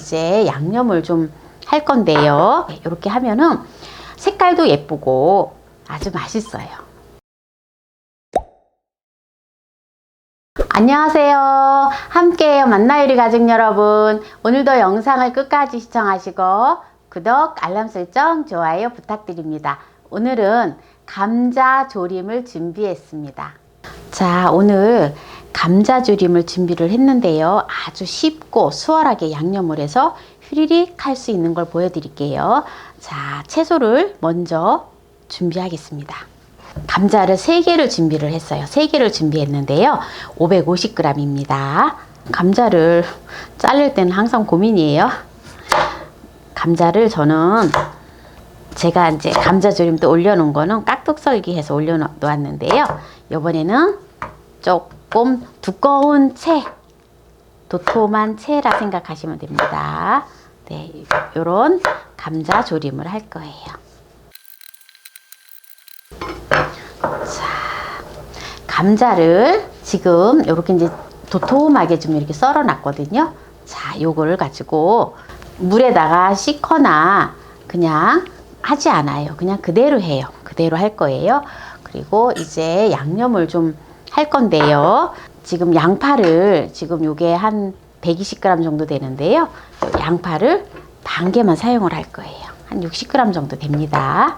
이제 양념을 좀 할 건데요. 이렇게 하면은 색깔도 예쁘고 아주 맛있어요. 안녕하세요. 함께해요. 만나요리 가족 여러분. 오늘도 영상을 끝까지 시청하시고 구독, 알람 설정, 좋아요 부탁드립니다. 오늘은 감자 조림을 준비했습니다. 자, 오늘 감자 조림을 준비를 했는데요. 아주 쉽고 수월하게 양념을 해서 휘리릭 할 수 있는 걸 보여드릴게요. 자, 채소를 먼저 준비하겠습니다. 감자를 3개를 준비를 했어요. 3개를 준비했는데요. 550g입니다. 감자를 자를 때는 항상 고민이에요. 감자를 저는 제가 이제 감자조림도 올려놓은 거는 깍둑썰기 해서 올려놓았는데요. 이번에는 조금 두꺼운 채, 도톰한 채라 생각하시면 됩니다. 네, 요런 감자 조림을 할 거예요. 자, 감자를 지금 이렇게 이제 도톰하게 좀 이렇게 썰어 놨거든요. 자, 요거를 가지고 물에다가 씻거나 그냥 하지 않아요. 그냥 그대로 해요. 그대로 할 거예요. 그리고 이제 양념을 좀 할 건데요. 지금 양파를 지금 요게 한 120g 정도 되는데요. 양파를 반 개만 사용을 할 거예요. 한 60g 정도 됩니다.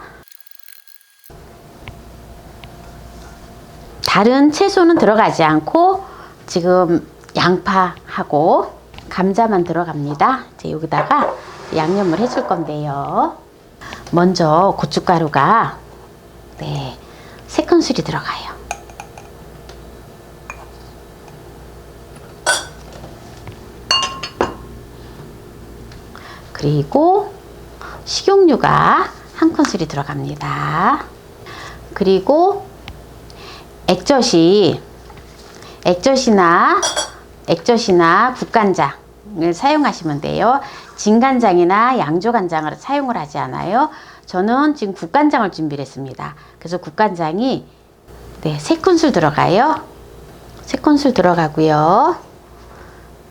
다른 채소는 들어가지 않고 지금 양파하고 감자만 들어갑니다. 이제 여기다가 양념을 해줄 건데요. 먼저 고춧가루가 네, 세 큰술이 들어가요. 그리고 식용유가 한 큰술이 들어갑니다. 그리고 액젓이 액젓이나 액젓이나 국간장을 사용하시면 돼요. 진간장이나 양조간장을 사용을 하지 않아요. 저는 지금 국간장을 준비를 했습니다. 그래서 국간장이 네, 세 큰술 들어가요. 세 큰술 들어가고요.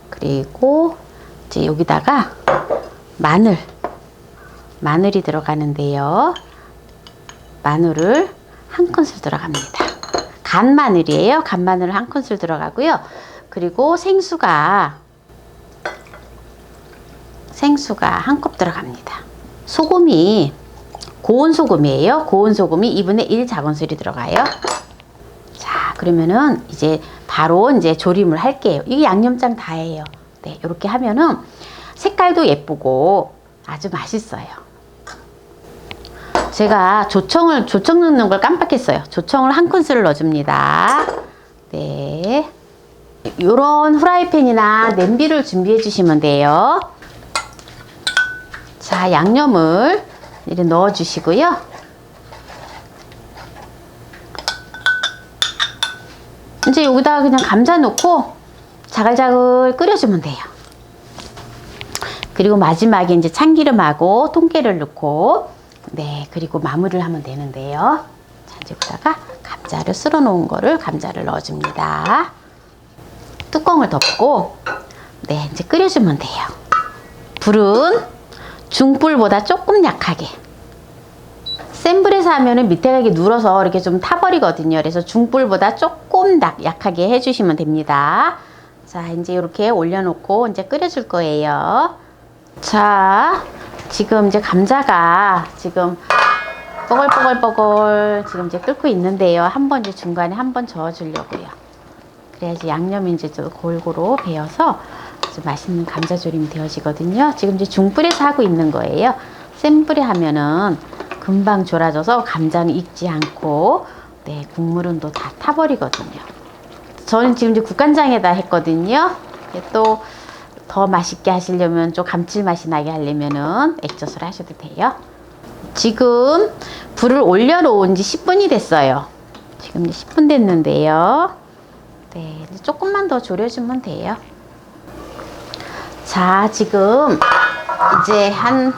그리고 이제 여기다가 마늘 마늘이 들어가는데요. 마늘을 한 큰술 들어갑니다. 간 마늘이에요. 간 마늘 한 큰술 들어가고요. 그리고 생수가 생수가 한 컵 들어갑니다. 소금이 고운 소금이에요. 고운 소금이 2분의 1 작은술이 들어가요. 자, 그러면은 이제 바로 이제 조림을 할게요. 이게 양념장 다예요. 네, 이렇게 하면은 색깔도 예쁘고 아주 맛있어요. 제가 조청을 조청 넣는 걸 깜빡했어요. 조청을 한 큰술을 넣어줍니다. 네, 이런 후라이팬이나 냄비를 준비해 주시면 돼요. 자, 양념을 이렇게 넣어 주시고요. 이제 여기다가 그냥 감자 넣고 자글자글 끓여주면 돼요. 그리고 마지막에 이제 참기름하고 통깨를 넣고 네 그리고 마무리를 하면 되는데요. 여기다가 감자를 쓸어 놓은 거를 감자를 넣어줍니다. 뚜껑을 덮고 네 이제 끓여주면 돼요. 불은 중불보다 조금 약하게 센 불에서 하면은 밑에가 이렇게 눌어서 이렇게 좀 타버리거든요. 그래서 중불보다 조금 약- 약하게 해주시면 됩니다. 자, 이제 이렇게 올려놓고 이제 끓여줄 거예요. 자, 지금 이제 감자가 지금 뽀글뽀글뽀글 지금 이제 끓고 있는데요. 한 번 이제 중간에 한 번 저어 주려고요. 그래야지 양념이 이제 또 골고루 배어서 맛있는 감자조림이 되어지거든요. 지금 이제 중불에서 하고 있는 거예요. 센 불에 하면은 금방 졸아져서 감자는 익지 않고 네 국물은 또 다 타버리거든요. 저는 지금 이제 국간장에다 했거든요. 또 더 맛있게 하시려면 좀 감칠맛이 나게 하려면은 액젓을 하셔도 돼요. 지금 불을 올려놓은 지 10분이 됐어요. 지금 이제 10분 됐는데요. 네, 조금만 더 졸여주면 돼요. 자, 지금 이제 한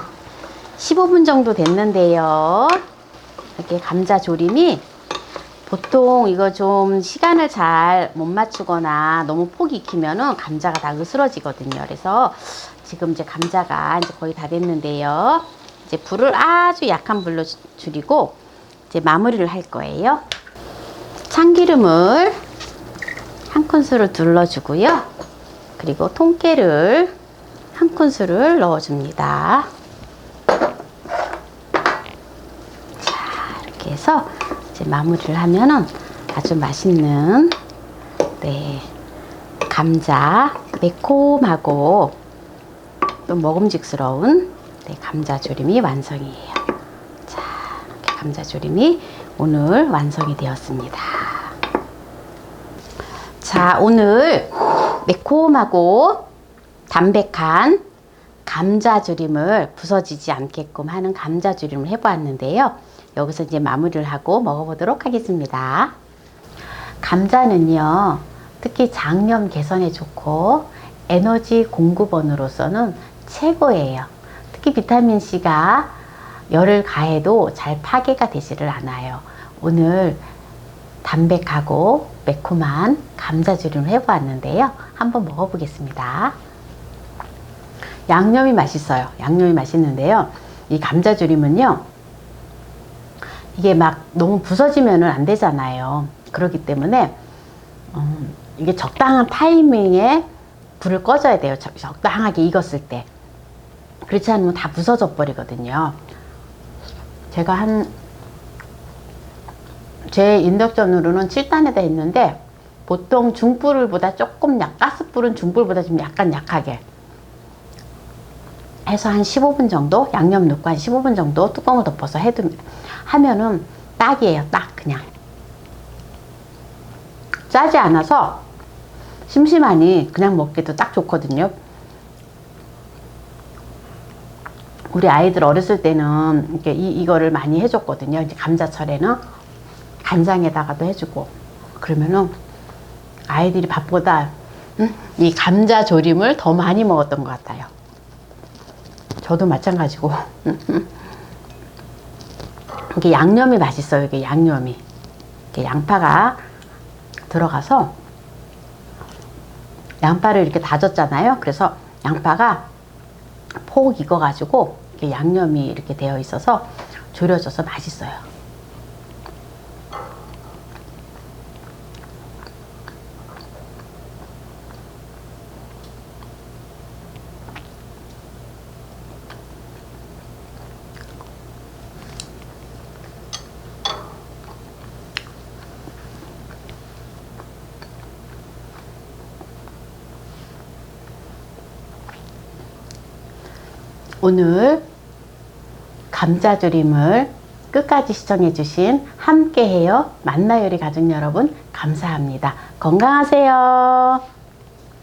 15분 정도 됐는데요. 이렇게 감자 조림이 보통 이거 좀 시간을 잘 못 맞추거나 너무 폭 익히면은 감자가 다 으스러지거든요. 그래서 지금 이제 감자가 이제 거의 다 됐는데요. 이제 불을 아주 약한 불로 주- 줄이고 이제 마무리를 할 거예요. 참기름을 한 큰술을 둘러주고요. 그리고 통깨를 한 큰술을 넣어줍니다. 자, 이렇게 해서 이제 마무리를 하면은 아주 맛있는 네 감자 매콤하고 또 먹음직스러운 네, 감자조림이 완성이에요. 자, 감자조림이 오늘 완성이 되었습니다. 자, 오늘 매콤하고 담백한 감자조림을 부서지지 않게끔 하는 감자조림을 해보았는데요. 여기서 이제 마무리를 하고 먹어보도록 하겠습니다. 감자는요, 특히 장염 개선에 좋고 에너지 공급원으로서는 최고예요. 특히 비타민 C가 열을 가해도 잘 파괴가 되지를 않아요. 오늘 담백하고 매콤한 감자조림을 해보았는데요. 한번 먹어보겠습니다. 양념이 맛있어요. 양념이 맛있는데요. 이 감자조림은요. 이게 막 너무 부서지면 안 되잖아요. 그렇기 때문에 음, 이게 적당한 타이밍에 불을 꺼줘야 돼요. 적- 적당하게 익었을 때. 그렇지 않으면 다 부서져 버리거든요. 제가 한 제 인덕션으로는 7단에다 했는데 보통 중불보다 조금 약 가스불은 중불보다 좀 약간 약하게 해서 한 15분 정도 양념 넣고 한 15분 정도 뚜껑을 덮어서 해두 하면은 딱이에요. 딱 그냥 짜지 않아서 심심하니 그냥 먹기도 딱 좋거든요. 우리 아이들 어렸을 때는 이렇게 이, 이거를 많이 해줬거든요. 이제 감자철에는 간장에다가도 해주고 그러면은 아이들이 밥보다 음, 이 감자 조림을 더 많이 먹었던 것 같아요. 저도 마찬가지고 이게 양념이 맛있어요. 이게 양념이 이게 양파가 들어가서 양파를 이렇게 다졌잖아요. 그래서 양파가 폭 익어가지고 이렇게 양념이 이렇게 되어 있어서 졸여져서 맛있어요. 오늘 감자조림을 끝까지 시청해 주신 함께해요 만나요리 가족 여러분 감사합니다. 건강하세요.